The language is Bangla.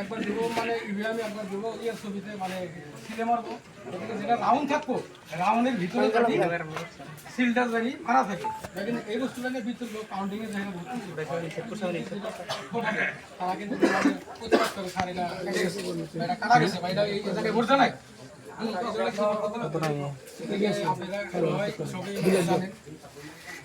একবার দিব মানে ইভিএমে একবার দিব ইয়ের ছবিতে মানে সিলে মারবো এদিকে যেটা রাউন্ড থাকব। রাউন্ডের ভিতরে যদি সিলটা জানি মারা থাকে কিন্তু এই বস্তুটা নিয়ে ভিতর কাউন্টিং এর জায়গা তারা কিন্তু প্রতিবাদ করে স্যার এটা। এটা কাটা গেছে? বা এটা এই জায়গায়? ঠিক আছে, আপনারা সবাই জানেন।